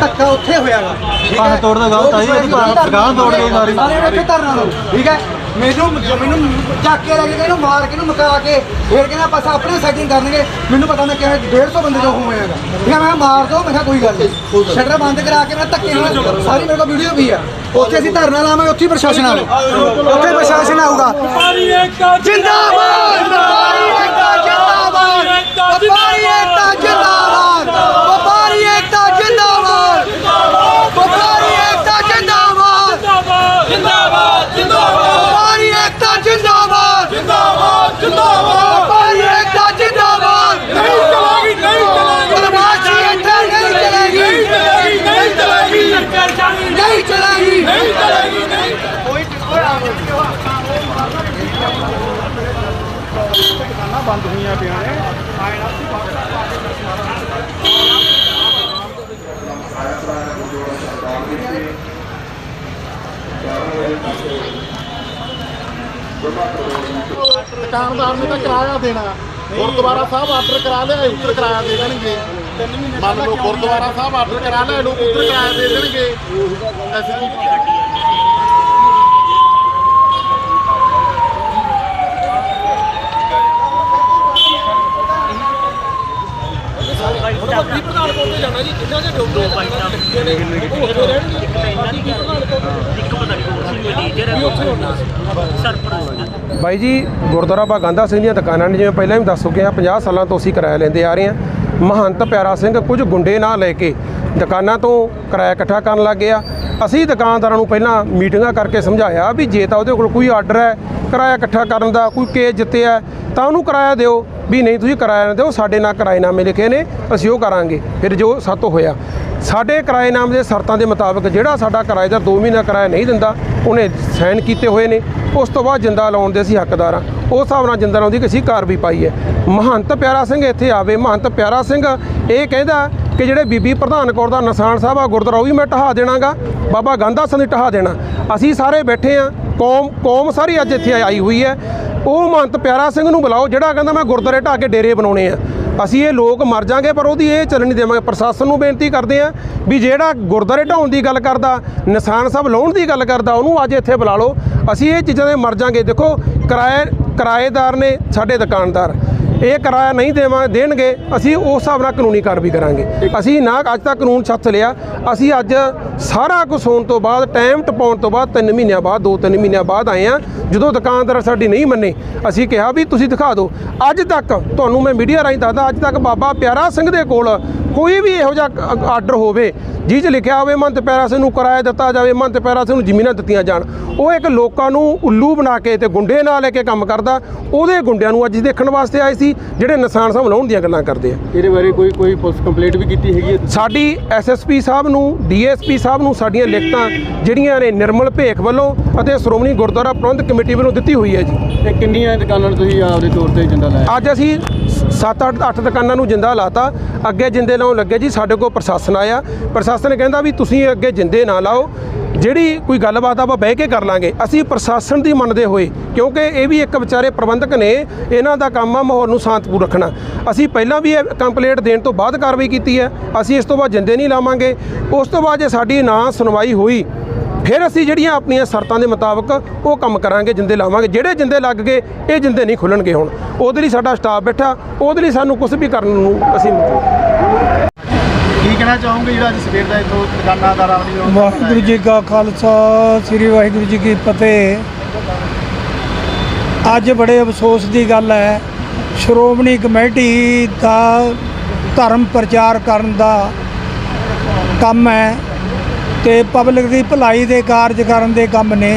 ਧੱਕਾ ਉੱਥੇ ਹੋਇਆਗਾ। ਠੀਕ ਭਾਵੇਂ ਤੋੜਨਾ ਗਲਤ ਆ ਜੀ, ਉਹਦੀ ਭਾਵੇਂ ਗਾਂਹ ਤੋੜ ਕੇ ਮਾਰੀ। ਸਾਰੇ। ਇੱਥੇ ਧਰਨਾ ਲਓ। ਠੀਕ ਹੈ? ਮੈਨੂੰ ਮੈਨੂੰ ਚੱਕ ਕੇ ਲੈ ਕੇ ਗਏ ਇਹਨੂੰ ਮਾਰ ਕੇ ਇਹਨੂੰ ਮੁਕਾ ਕੇ ਫਿਰ ਕਹਿੰਦਾ ਬਸ ਆਪਣੇ ਸੈਟਿੰਗ ਕਰਨਗੇ। ਮੈਨੂੰ ਪਤਾ ਮੈਂ ਕਿਹਾ 150 ਬੰਦੇ ਜੋ ਹੋਏਗਾ। ਠੀਕ ਹੈ ਮੈਂ ਕਿਹਾ ਮਾਰ ਦੋ ਮੈਂ ਕਿਹਾ ਕੋਈ ਗੱਲ ਨਹੀਂ। ਸ਼ਟਰ ਬੰਦ ਕਰਾ ਕੇ ਮੈਂ ਧੱਕੇ ਨਾਲ ਸਾਰੀ ਮੇਰੇ ਕੋਲ ਵੀਡੀਓ ਵੀ ਆ। ਉੱਥੇ ਅਸੀਂ ਧਰਨਾ ਲਾਵਾਂਗੇ ਉੱਥੇ ਹੀ ਪ੍ਰਸ਼ਾਸਨ ਆਵੇ। ਉੱਥੇ ਪ੍ਰਸ਼ਾਸਨ ਆਊਗਾ। ਵਪਾਰੀ ਏਕਤਾ ਜਿੰਦਾਬਾਦ! ਵਪਾਰੀ ਏਕਤਾ ਜਿੰਦਾਬਾਦ! ਵਪਾਰੀ ਏਕਤਾ ਜਿੰਦਾਬਾਦ! ਵਪਾਰੀ ਏਕਤਾ ਜਿੰਦਾਬਾਦ ਵਪਾਰੀ ਏਕਤਾ ਜਿੰਦਾਬਾਦ ਜਿੰਦਾਬਾਦ ਜਿੰਦਾਬਾਦ ਜਿੰਦਾਬਾਦ ਵਪਾਰੀ ਏਕਤਾ ਜਿੰਦਾਬਾਦ ਜਿੰਦਾਬਾਦ ਜਿੰਦਾਬਾਦ ਵਪਾਰੀ ਏਕਤਾ ਜਿੰਦਾਬਾਦ ਨਹੀਂ ਚਲੇਗੀ ਨਹੀਂ ਚਲੇਗੀ ਬਦਮਾਸ਼ੀ ਇੱਥੇ ਨਹੀਂ ਚਲੇਗੀ ਨਹੀਂ ਚਲੇਗੀ ਨਹੀਂ ਚਲੇਗੀ ਸਰਕਾਰ ਚਾਹੀ ਨਹੀਂ ਚਲੇਗੀ ਨਹੀਂ ਚਲੇਗੀ ਨਹੀਂ ਦੁਕਾਨਦਾਰ ਨੇ। ਤਾਂ ਕਿਰਾਇਆ ਦੇਣਾ। ਗੁਰਦੁਆਰਾ ਸਾਹਿਬ ਆਰਡਰ ਕਰਾ ਲਿਆ ਉੱਤਰ ਕਿਰਾਇਆ ਦੇ ਦੇਣਗੇ। ਮੰਨ ਲਓ ਗੁਰਦੁਆਰਾ ਸਾਹਿਬ ਆਰਡਰ ਕਰਾ ਲਿਆ ਉੱਤਰ ਕਿਰਾਇਆ ਦੇ ਦੇਣਗੇ। ਅਸੀਂ ਕੀ ਬਾਈ ਜੀ ਗੁਰਦੁਆਰਾ ਬਾ ਗਾਂਧਾ ਸਿੰਘ ਦੀਆਂ ਦੁਕਾਨਾਂ ਨੇ ਜਿਵੇਂ ਪਹਿਲਾਂ ਵੀ ਦੱਸ ਚੁੱਕੇ ਆ 50 ਸਾਲਾਂ ਤੋਂ ਅਸੀਂ ਕਿਰਾਇਆ ਲੈਂਦੇ ਆ ਰਹੇ ਹਾਂ। ਮਹੰਤ ਪਿਆਰਾ ਸਿੰਘ ਕੁਝ ਗੁੰਡੇ ਨਾਲ ਲੈ ਕੇ ਦੁਕਾਨਾਂ ਤੋਂ ਕਿਰਾਇਆ ਇਕੱਠਾ ਕਰਨ ਲੱਗ ਗਿਆ। ਅਸੀਂ ਦੁਕਾਨਦਾਰਾਂ ਨੂੰ ਪਹਿਲਾਂ ਮੀਟਿੰਗਾਂ ਕਰਕੇ ਸਮਝਾਇਆ ਵੀ ਜੇ ਤਾਂ ਉਹਦੇ ਕੋਲ ਕੋਈ ਆਰਡਰ ਹੈ ਕਿਰਾਇਆ ਇਕੱਠਾ ਕਰਨ ਦਾ ਕੋਈ ਕੇਸ ਜਿੱਤਿਆ, ਤਾਂ ਉਹਨੂੰ ਕਿਰਾਇਆ ਦਿਓ ਵੀ ਨਹੀਂ ਤੁਸੀਂ ਕਿਰਾਇਆ ਨਾ ਦਿਓ, ਸਾਡੇ ਨਾਲ ਕਿਰਾਏਨਾਮੇ ਲਿਖੇ ਨੇ, ਅਸੀਂ ਉਹ ਕਰਾਂਗੇ। ਫਿਰ ਜੋ ਸਾਤੋਂ ਹੋਇਆ। ਸਾਡੇ ਕਿਰਾਏਨਾਮੇ ਦੇ ਸ਼ਰਤਾਂ ਦੇ ਮੁਤਾਬਕ ਜਿਹੜਾ ਸਾਡਾ ਕਿਰਾਏਦਾਰ 2 ਮਹੀਨਾ ਕਿਰਾਇਆ ਨਹੀਂ ਦਿੰਦਾ, ਉਹਨੇ ਸਾਈਨ ਕੀਤੇ ਹੋਏ ਨੇ। ਉਸ ਤੋਂ ਬਾਅਦ ਜਿੰਦਾ ਲਾਉਣ ਦੇ ਅਸੀਂ ਹੱਕਦਾਰ ਹਾਂ। ਉਸ ਹਿਸਾਬ ਨਾਲ ਜਿੰਦਾ ਲਾਉਣ ਦੀ ਅਸੀਂ ਵੀ ਪਾਈ ਹੈ। ਮਹੰਤ ਪਿਆਰਾ ਸਿੰਘ ਇੱਥੇ ਆਵੇ। ਮਹੰਤ ਪਿਆਰਾ ਸਿੰਘ ਇਹ ਕਹਿੰਦਾ ਕਿ ਜਿਹੜੇ ਬੀਬੀ ਪ੍ਰਧਾਨ ਕੌਰ ਦਾ ਨਿਸ਼ਾਨ ਸਾਹਿਬ ਆ ਗੁਰਦੁਆਰਾ, ਉਹ ਵੀ ਮੈਂ ਢਹਾ ਦੇਣਾਗਾ। ਬਾਬਾ ਗਾਂਧਾ ਸਿੰਘ ਦੀ ਢਹਾ ਦੇਣਾ। ਅਸੀਂ ਸਾਰੇ ਬੈਠੇ ਆ ਕੌਮ ਕੌਮ ਸਾਰੀ ਅੱਜ ਇੱਥੇ ਆਈ ਹੋਈ ਹੈ। ਉਹ ਮਹੰਤ ਪਿਆਰਾ ਸਿੰਘ ਨੂੰ ਬੁਲਾਓ, ਜਿਹੜਾ ਕਹਿੰਦਾ ਮੈਂ ਗੁਰਦੁਆਰੇ ਢਾ ਕੇ ਡੇਰੇ ਬਣਾਉਣੇ ਆ। ਅਸੀਂ ਇਹ ਲੋਕ ਮਰ ਜਾਾਂਗੇ, ਪਰ ਉਹਦੀ ਇਹ ਚੱਲਣ ਨਹੀਂ ਦੇਵਾਂਗੇ। ਪ੍ਰਸ਼ਾਸਨ ਨੂੰ ਬੇਨਤੀ ਕਰਦੇ ਆ ਵੀ ਜਿਹੜਾ ਗੁਰਦੁਆਰੇ ਢਾਉਣ ਦੀ ਗੱਲ ਕਰਦਾ, ਨਿਸ਼ਾਨ ਸਾਹਿਬ ਲਾਉਣ ਦੀ ਗੱਲ ਕਰਦਾ, ਉਹਨੂੰ ਅੱਜ ਇੱਥੇ ਬੁਲਾ ਲਓ। ਅਸੀਂ ਇਹ ਚੀਜ਼ਾਂ ਦੇ ਮਰ ਜਾਾਂਗੇ। ਦੇਖੋ, ਕਿਰਾਏ ਕਿਰਾਏਦਾਰ ਨੇ ਸਾਡੇ ਦੁਕਾਨਦਾਰ। ਇਹ ਕਿਰਾਇਆ ਨਹੀਂ ਦੇਵਾਂ ਦੇਣਗੇ ਅਸੀਂ ਉਸ ਹਿਸਾਬ ਨਾਲ ਕਾਨੂੰਨੀ ਕਾਰਵਾਈ ਕਰਾਂਗੇ। ਅਸੀਂ ਨਾ ਅੱਜ ਤੱਕ ਕਾਨੂੰਨ ਛੱਤ ਲਿਆ ਅਸੀਂ ਅੱਜ ਸਾਰਾ ਕੁਝ ਹੋਣ ਤੋਂ ਬਾਅਦ ਟਾਈਮ ਟਪਾਉਣ ਤੋਂ ਬਾਅਦ 3 ਮਹੀਨਿਆਂ ਬਾਅਦ 2-3 ਮਹੀਨਿਆਂ ਬਾਅਦ ਆਏ ਆ ਜਦੋਂ ਦੁਕਾਨਦਾਰ ਸਾਡੀ ਨਹੀਂ ਮੰਨੇ ਅਸੀਂ ਕਿਹਾ ਵੀ ਤੁਸੀਂ ਦਿਖਾ ਦਿਓ। ਅੱਜ ਤੱਕ ਤੁਹਾਨੂੰ ਮੈਂ ਮੀਡੀਆ ਰਾਹੀਂ ਦੱਸਦਾ ਅੱਜ ਤੱਕ ਬਾਬਾ ਪਿਆਰਾ ਸਿੰਘ ਦੇ ਕੋਲ ਕੋਈ ਵੀ ਇਹੋ ਜਿਹਾ ਆਰਡਰ ਹੋਵੇ ਜਿਹ 'ਚ ਲਿਖਿਆ ਹੋਵੇ ਮੰਤ ਪਿਆਰਾ ਸਿੰਘ ਨੂੰ ਕਿਰਾਇਆ ਦਿੱਤਾ ਜਾਵੇ ਮੰਤ ਪਿਆਰਾ ਸਿੰਘ ਨੂੰ ਜ਼ਮੀਨਾਂ ਦਿੱਤੀਆਂ ਜਾਣ। ਉਹ ਇੱਕ ਲੋਕਾਂ ਨੂੰ ਉੱਲੂ ਬਣਾ ਕੇ ਤੇ ਗੁੰਡੇ ਨਾਲ ਲੈ ਕੇ ਕੰਮ ਕਰਦਾ। ਉਹਦੇ ਗੁੰਡਿਆਂ ਨੂੰ ਅੱਜ ਦੇਖਣ ਵਾਸਤੇ ਆਏ ਸੀ। ਜਿਹੜੇ ਨਿਸ਼ਾਨ ਸਾਹਿਬ ਲਾਉਣ ਦੀਆਂ ਗੱਲਾਂ ਕਰਦੇ ਆ। ਇਹਦੇ ਬਾਰੇ ਕੋਈ ਕੋਈ ਪੁਲਿਸ ਕੰਪਲੇਂਟ ਵੀ ਕੀਤੀ ਹੈਗੀ ਹੈ? ਸਾਡੀ ਐਸਐਸਪੀ ਸਾਹਿਬ ਨੂੰ ਡੀਐਸਪੀ ਸਾਹਿਬ ਨੂੰ ਸਾਡੀਆਂ ਲਿਖਤਾਂ ਜਿਹੜੀਆਂ ਨੇ ਨਿਰਮਲ ਭੇਖ ਵੱਲੋਂ ਅਤੇ ਸ਼੍ਰੋਮਣੀ ਗੁਰਦੁਆਰਾ ਪ੍ਰਬੰਧਕ ਕਮੇਟੀ ਵੱਲੋਂ ਦਿੱਤੀ ਹੋਈ ਹੈ ਜੀ। ਇਹ ਕਿੰਨੀਆਂ ਦੁਕਾਨਾਂ ਨੂੰ ਤੁਸੀਂ ਆਪਦੇ ਤੌਰ ਤੇ ਜਿੰਦਾ ਲਾਇਆ? ਅੱਜ ਅਸੀਂ 7-8 ਅੱਠ ਦੁਕਾਨਾਂ ਨੂੰ ਜਿੰਦਾ ਲਾਤਾ, ਅੱਗੇ ਜਿੰਦੇ ਲਾਉਣ ਲੱਗੇ ਜੀ, ਸਾਡੇ ਕੋਲ ਪ੍ਰਸ਼ਾਸਨ ਆਇਆ। ਪ੍ਰਸ਼ਾਸਨ ਕਹਿੰਦਾ ਵੀ ਤੁਸੀਂ ਅੱਗੇ ਜਿੰਦੇ ਨਾ ਲਾਓ। ਜਿਹੜੀ ਕੋਈ ਗੱਲਬਾਤ ਆਪਾਂ ਬਹਿ ਕੇ ਕਰ ਲਾਂਗੇ, ਅਸੀਂ ਪ੍ਰਸ਼ਾਸਨ ਦੀ ਮੰਨਦੇ ਹੋਏ, ਕਿਉਂਕਿ ਇਹ ਵੀ ਇੱਕ ਵਿਚਾਰੇ ਪ੍ਰਬੰਧਕ ਨੇ, ਇਹਨਾਂ ਦਾ ਕੰਮ ਆ, ਮਾਹੌਲ ਨੂੰ ਸ਼ਾਂਤਪੂਰ ਰੱਖਣਾ। ਅਸੀਂ ਪਹਿਲਾਂ ਵੀ ਇਹ ਕੰਪਲੇਂਟ ਦੇਣ ਤੋਂ ਬਾਅਦ ਕਾਰਵਾਈ ਕੀਤੀ ਹੈ, ਅਸੀਂ ਇਸ ਤੋਂ ਬਾਅਦ ਜਿੰਦੇ ਨਹੀਂ ਲਾਵਾਂਗੇ। ਉਸ ਤੋਂ ਬਾਅਦ ਜੇ ਸਾਡੀ ਨਾ ਸੁਣਵਾਈ ਹੋਈ ਫਿਰ ਅਸੀਂ ਜਿਹੜੀਆਂ ਆਪਣੀਆਂ ਸ਼ਰਤਾਂ ਦੇ ਮੁਤਾਬਕ ਉਹ ਕੰਮ ਕਰਾਂਗੇ ਜਿੰਦੇ ਲਾਵਾਂਗੇ। ਜਿਹੜੇ ਜਿੰਦੇ ਲੱਗ ਗਏ ਇਹ ਜਿੰਦੇ ਨਹੀਂ ਖੁੱਲਣਗੇ ਹੁਣ। ਉਹਦੇ ਲਈ ਸਾਡਾ ਸਟਾਫ ਬੈਠਾ ਉਹਦੇ ਲਈ ਸਾਨੂੰ ਕੁਝ ਵੀ ਕਰਨ ਨੂੰ ਅਸੀਂ ਕੀ ਕਹਿਣਾ ਚਾਹੋਗੇ ਜਿਹੜਾ ਅੱਜ ਸਵੇਰ ਦਾ ਇਥੋਂ ਦੁਕਾਨਾਦਾਰ ਉਹ ਵਾਹਿਗੁਰੂ ਜੀ ਕਾ ਖਾਲਸਾ ਸ੍ਰੀ ਵਾਹਿਗੁਰੂ ਜੀ ਕੀ ਫਤਿਹ। ਅੱਜ ਬੜੇ ਅਫਸੋਸ ਦੀ ਗੱਲ ਹੈ ਸ਼੍ਰੋਮਣੀ ਕਮੇਟੀ ਦਾ ਧਰਮ ਪ੍ਰਚਾਰ ਕਰਨ ਦਾ ਕੰਮ ਹੈ। ਤੇ ਪਬਲਿਕ ਦੀ ਭਲਾਈ ਦੇ ਕਾਰਜ ਕਰਨ ਦੇ ਕੰਮ ਨੇ।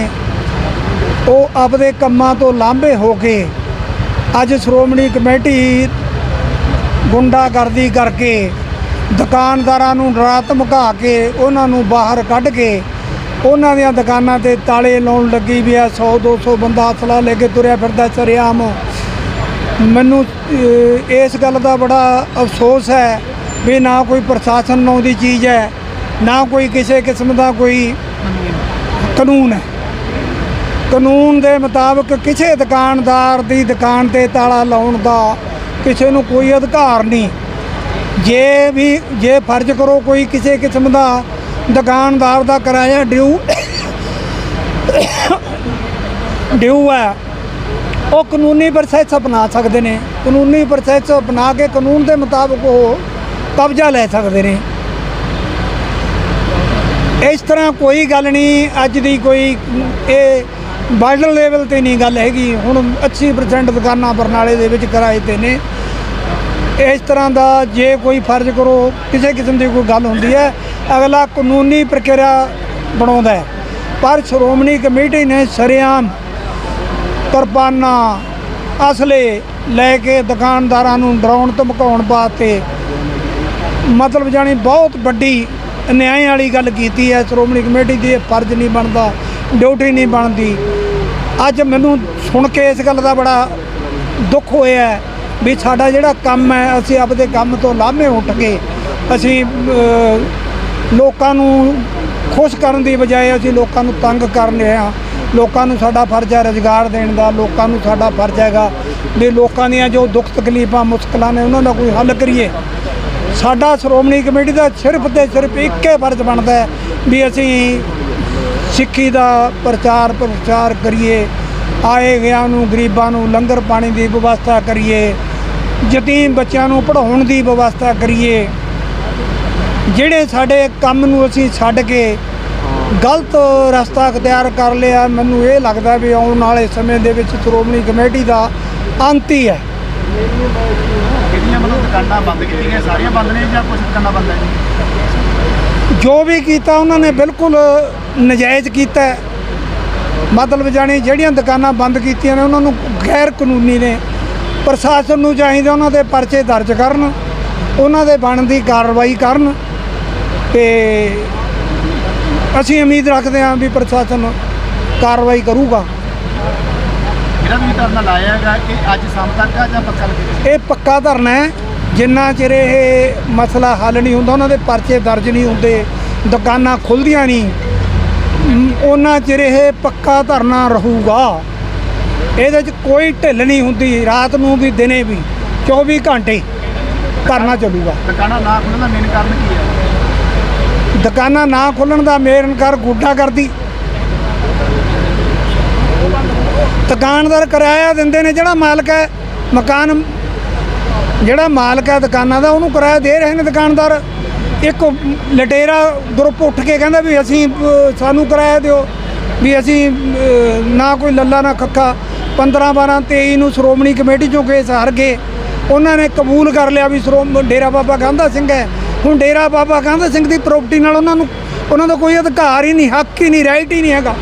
ਉਹ ਆਪਦੇ ਕੰਮਾਂ ਤੋਂ ਲਾਂਭੇ ਹੋ ਕੇ ਅੱਜ ਸ਼੍ਰੋਮਣੀ ਕਮੇਟੀ ਗੁੰਡਾਗਰਦੀ ਕਰਕੇ ਦੁਕਾਨਦਾਰਾਂ ਨੂੰ ਡਰਾ ਧਮਕਾ ਕੇ ਉਹਨਾਂ ਨੂੰ ਬਾਹਰ ਕੱਢ ਕੇ ਉਹਨਾਂ ਦੀਆਂ ਦੁਕਾਨਾਂ ਤੇ ਤਾਲੇ ਲਾਉਣ ਲੱਗੀ ਵੀ ਆ 100 200 ਬੰਦਾ ਅਸਲਾ ਲੈ ਕੇ ਤੁਰਿਆ ਫਿਰਦਾ ਸਰਿਆਮ ਮੈਨੂੰ ਇਸ ਗੱਲ ਦਾ ਬੜਾ ਅਫਸੋਸ ਹੈ ਵੀ ਨਾ ਕੋਈ ਪ੍ਰਸ਼ਾਸਨ ਨੂੰ ਦੀ ਚੀਜ਼ ਹੈ। ਨਾ ਕੋਈ ਕਿਸੇ ਕਿਸਮ ਦਾ ਕੋਈ ਕਾਨੂੰਨ ਹੈ। ਕਾਨੂੰਨ ਦੇ ਮੁਤਾਬਕ ਕਿਸੇ ਦੁਕਾਨਦਾਰ ਦੀ ਦੁਕਾਨ ਤੇ ਤਾਲਾ ਲਾਉਣ ਦਾ ਕਿਸੇ ਨੂੰ ਕੋਈ ਅਧਿਕਾਰ ਨਹੀਂ। ਜੇ ਵੀ, ਜੇ ਫਰਜ਼ ਕਰੋ ਕੋਈ ਕਿਸੇ ਕਿਸਮ ਦਾ ਦੁਕਾਨਦਾਰ ਦਾ ਕਿਰਾਇਆ ਡਿਊ ਡਿਊ ਹੈ, ਉਹ ਕਾਨੂੰਨੀ ਪ੍ਰੋਸੈਸ ਅਪਣਾ ਸਕਦੇ ਨੇ। ਕਾਨੂੰਨੀ ਪ੍ਰੋਸੈਸ ਅਪਣਾ ਕੇ ਕਾਨੂੰਨ ਦੇ ਮੁਤਾਬਕ ਉਹ ਕਬਜ਼ਾ ਲੈ ਸਕਦੇ ਨੇ। ਇਸ ਤਰ੍ਹਾਂ ਕੋਈ ਗੱਲ ਨਹੀਂ, ਅੱਜ ਦੀ ਕੋਈ, ਇਹ ਵਰਲਡ ਲੈਵਲ ਤੇ ਨਹੀਂ ਗੱਲ ਹੈਗੀ। ਹੁਣ 80% ਦੁਕਾਨਾਂ ਬਰਨਾਲੇ ਦੇ ਵਿੱਚ ਕਿਰਾਏ ਤੇ ਨੇ। ਇਸ ਤਰ੍ਹਾਂ ਦਾ ਜੇ ਕੋਈ ਫਰਜ਼ ਕਰੋ, ਕਿਸੇ ਕਿਸਮ ਦੀ ਕੋਈ ਗੱਲ ਹੁੰਦੀ ਹੈ, ਅਗਲਾ ਕਾਨੂੰਨੀ ਪ੍ਰਕਿਰਿਆ ਬਣਾਉਂਦਾ ਹੈ। ਪਰ ਸ਼੍ਰੋਮਣੀ ਕਮੇਟੀ ਨੇ ਸਰੇਆਮ ਕਿਰਪਾਨਾਂ ਅਸਲੇ ਲੈ ਕੇ ਦੁਕਾਨਦਾਰਾਂ ਨੂੰ ਡਰਾਉਣ ਧਮਕਾਉਣ ਵਾਸਤੇ ਮਤਲਬ ਜਾਣੀ ਬਹੁਤ ਵੱਡੀ ਅਨਿਆਏ ਵਾਲੀ ਗੱਲ ਕੀਤੀ ਹੈ, ਸ਼੍ਰੋਮਣੀ ਕਮੇਟੀ ਦੀ ਇਹ ਫਰਜ਼ ਨਹੀਂ ਬਣਦਾ, ਡਿਊਟੀ ਨਹੀਂ ਬਣਦੀ। ਅੱਜ ਮੈਨੂੰ ਸੁਣ ਕੇ ਇਸ ਗੱਲ ਦਾ ਬੜਾ ਦੁੱਖ ਹੋਇਆ ਵੀ ਸਾਡਾ ਜਿਹੜਾ ਕੰਮ ਹੈ, ਅਸੀਂ ਆਪਦੇ ਕੰਮ ਤੋਂ ਲਾਹਮੇ ਉੱਠ ਕੇ ਅਸੀਂ ਲੋਕਾਂ ਨੂੰ ਖੁਸ਼ ਕਰਨ ਦੀ ਬਜਾਏ ਅਸੀਂ ਲੋਕਾਂ ਨੂੰ ਤੰਗ ਕਰਨ ਰਹੇ ਹਾਂ। ਲੋਕਾਂ ਨੂੰ ਸਾਡਾ ਫਰਜ਼ ਹੈ ਰੁਜ਼ਗਾਰ ਦੇਣ ਦਾ, ਲੋਕਾਂ ਨੂੰ ਸਾਡਾ ਫਰਜ਼ ਹੈਗਾ ਵੀ ਲੋਕਾਂ ਦੀਆਂ ਜੋ ਦੁੱਖ ਤਕਲੀਫਾਂ, ਮੁਸ਼ਕਲਾਂ ਨੇ ਉਹਨਾਂ ਦਾ ਕੋਈ ਹੱਲ ਕਰੀਏ। ਸਾਡਾ ਸ਼੍ਰੋਮਣੀ ਕਮੇਟੀ ਦਾ ਸਿਰਫ ਤੇ ਸਿਰਫ ਇੱਕੇ ਫਰਜ਼ ਬਣਦਾ ਹੈ ਵੀ ਅਸੀਂ ਸਿੱਖੀ ਦਾ ਪ੍ਰਚਾਰ ਪ੍ਰਚਾਰ ਕਰੀਏ, ਆਏ ਗਿਆ ਨੂੰ, ਗਰੀਬਾਂ ਨੂੰ ਲੰਗਰ ਪਾਣੀ ਦੀ ਵਿਵਸਥਾ ਕਰੀਏ, ਯਤੀਮ ਬੱਚਿਆਂ ਨੂੰ ਪੜ੍ਹਾਉਣ ਦੀ ਵਿਵਸਥਾ ਕਰੀਏ, ਜਿਹੜੇ ਸਾਡੇ ਕੰਮ ਨੂੰ ਅਸੀਂ ਛੱਡ ਕੇ ਗਲਤ ਰਸਤਾ ਅਖਤਿਆਰ ਕਰ ਲਿਆ, ਮੈਨੂੰ ਇਹ ਲੱਗਦਾ ਵੀ ਆਉਣ ਵਾਲੇ ਸਮੇਂ ਦੇ ਵਿੱਚ ਸ਼੍ਰੋਮਣੀ ਕਮੇਟੀ ਦਾ ਅੰਤ ਹੀ ਹੈ। ਦੁਕਾਨਾਂ ਬੰਦ ਕੀਤੀਆਂ ਸਾਰੀਆਂ ਬੰਦ ਨੇ ਜਾਂ ਕੁਝ ਦੁਕਾਨਾਂ ਬੰਦ ਹੈ ਜੋ? ਵੀ ਕੀਤਾ ਉਹਨਾਂ ਨੇ ਬਿਲਕੁਲ ਨਜਾਇਜ਼ ਕੀਤਾ। ਮਤਲਬ ਜਾਣੀ ਜਿਹੜੀਆਂ ਦੁਕਾਨਾਂ ਬੰਦ ਕੀਤੀਆਂ ਨੇ ਉਹਨਾਂ ਨੂੰ ਗੈਰ ਕਾਨੂੰਨੀ ਨੇ। ਪ੍ਰਸ਼ਾਸਨ ਨੂੰ ਚਾਹੀਦਾ ਉਹਨਾਂ ਦੇ ਪਰਚੇ ਦਰਜ ਕਰਨ ਉਹਨਾਂ ਦੇ ਬਣਦੀ ਕਾਰਵਾਈ ਕਰਨ। ਤੇ ਅਸੀਂ ਉਮੀਦ ਰੱਖਦੇ ਹਾਂ ਵੀ ਪ੍ਰਸ਼ਾਸਨ ਕਾਰਵਾਈ ਕਰੂਗਾ। ਜਿਹੜਾ ਵੀ ਧਰਨਾ ਲਾਇਆ ਹੈਗਾ ਇਹ ਅੱਜ ਸ਼ਾਮ ਤੱਕ ਆ ਜਾਂ ਪੱਕਾ ਲੱਗੇਗਾ? ਇਹ ਪੱਕਾ ਧਰਨਾ ਹੈ। ਜਿੰਨਾ ਚਿਰ ਇਹ ਮਸਲਾ ਹੱਲ ਨਹੀਂ ਹੁੰਦਾ ਉਹਨਾਂ ਦੇ ਪਰਚੇ ਦਰਜ ਨਹੀਂ ਹੁੰਦੇ ਦੁਕਾਨਾਂ ਖੁੱਲਦੀਆਂ ਨਹੀਂ ਉਹਨਾਂ ਚਿਰ ਇਹ ਪੱਕਾ ਧਰਨਾ ਰਹੂਗਾ। ਇਹਦੇ 'ਚ ਕੋਈ ਢਿੱਲ ਨਹੀਂ ਹੁੰਦੀ ਰਾਤ ਨੂੰ ਵੀ ਦਿਨੇ ਵੀ 24 ਘੰਟੇ ਧਰਨਾ ਚੱਲੂਗਾ। ਦੁਕਾਨਾਂ ਨਾ ਖੁੱਲ੍ਹਣ ਦਾ ਮੇਨ ਕਾਰਨ ਕੀ ਹੈ? ਦੁਕਾਨਾਂ ਨਾ ਖੁੱਲਣ ਦਾ ਮੇਰਨ ਕਰ ਗੁੱਡਾ ਕਰਦੀ ਦੁਕਾਨਦਾਰ ਕਿਰਾਇਆ ਦਿੰਦੇ ਨੇ ਜਿਹੜਾ ਮਾਲਕ ਹੈ ਮਕਾਨ ਜਿਹੜਾ ਮਾਲਕ ਹੈ ਦੁਕਾਨਾਂ ਦਾ, ਉਹਨੂੰ ਕਿਰਾਇਆ ਦੇ ਰਹੇ ਨੇ ਦੁਕਾਨਦਾਰ। ਇੱਕ ਲਟੇਰਾ ਗਰੁੱਪ ਉੱਠ ਕੇ ਕਹਿੰਦਾ ਵੀ ਅਸੀਂ ਸਾਨੂੰ ਕਿਰਾਇਆ ਦਿਓ, ਵੀ ਅਸੀਂ ਨਾ ਕੋਈ ਲੱਲਾ, ਨਾ ਖੱਖਾ। 15 12 23 ਨੂੰ ਸ਼੍ਰੋਮਣੀ ਕਮੇਟੀ ਚੋਂ ਕੇਸ ਹਾਰ ਗਏ। ਉਹਨਾਂ ਨੇ ਕਬੂਲ ਕਰ ਲਿਆ ਵੀ ਸ਼੍ਰੋਮ, ਡੇਰਾ ਬਾਬਾ ਗਾਂਧਾ ਸਿੰਘ ਹੈ। ਹੁਣ ਡੇਰਾ ਬਾਬਾ ਗਾਂਧਾ ਸਿੰਘ ਦੀ ਪ੍ਰਾਪਰਟੀ ਨਾਲ ਉਹਨਾਂ ਨੂੰ, ਉਹਨਾਂ ਦਾ ਕੋਈ ਅਧਿਕਾਰ ਹੀ ਨਹੀਂ, ਹੱਕ ਹੀ ਨਹੀਂ ਰਾਈਟ ਹੀ ਨਹੀਂ ਹੈਗਾ।